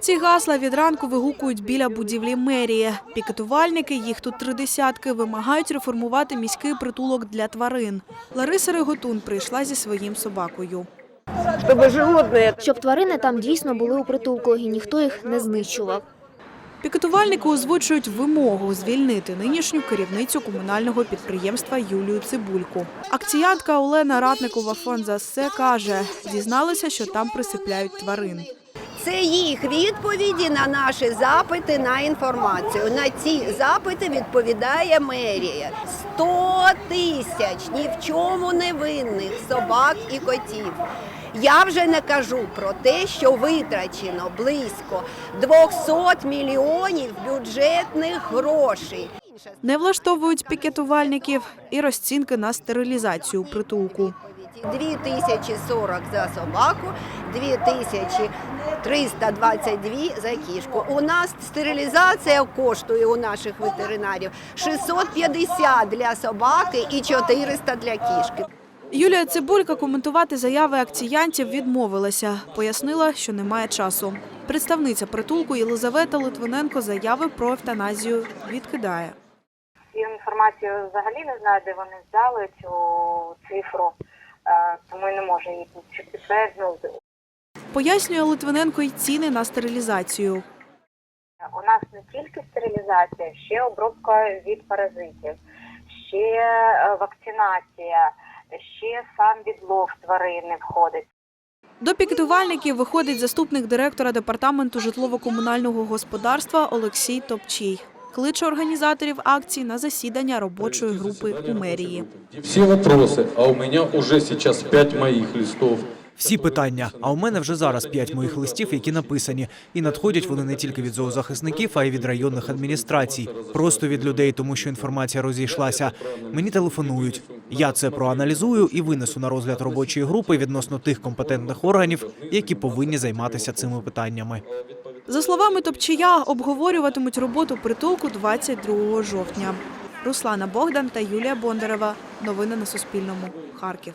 Ці гасла від ранку вигукують біля будівлі мерії. Пікетувальники, їх тут три десятки, вимагають реформувати міський притулок для тварин. Лариса Реготун прийшла зі своїм собакою. Щоб тварини там дійсно були у притулку і ніхто їх не знищував. Пікетувальники озвучують вимогу звільнити нинішню керівницю комунального підприємства Юлію Цибульку. Акціянтка Олена Ратникова фон за каже, дізналися, що там присипляють тварин. Це їх відповіді на наші запити на інформацію. На ці запити відповідає мерія. 100 тисяч ні в чому не винних собак і котів. Я вже не кажу про те, що витрачено близько 200 мільйонів бюджетних грошей. Не влаштовують пікетувальників і розцінки на стерилізацію притулку. 2040 за собаку, 2322 за кішку. У нас стерилізація коштує у наших ветеринарів 650 для собаки і 400 для кішки. Юлія Цибулька коментувати заяви акціянтів відмовилася. Пояснила, що немає часу. Представниця притулку Єлизавета Литвиненко заяви про евтаназію відкидає. Цю інформацію взагалі не знаю, де вони взяли цю цифру, е, тому і не можу її підтвердити. Пояснює Литвиненко й ціни на стерилізацію. У нас не тільки стерилізація, ще обробка від паразитів, ще е, вакцинація, ще сам відлов тварини входить. До пікетувальників виходить заступник директора департаменту житлово-комунального господарства Олексій Топчій. Кличе організаторів акцій на засідання робочої групи у мерії. Все вопросы, а у меня уже сейчас пять моих листов. Всі питання. А у мене вже зараз п'ять моїх листів, які написані, і надходять вони не тільки від зоозахисників, а й від районних адміністрацій, просто від людей, тому що інформація розійшлася. Мені телефонують. Я це проаналізую і винесу на розгляд робочої групи відносно тих компетентних органів, які повинні займатися цими питаннями. За словами Топчія, обговорюватимуть роботу притулку 22 жовтня. Руслана Богдан та Юлія Бондарева. Новини на Суспільному. Харків.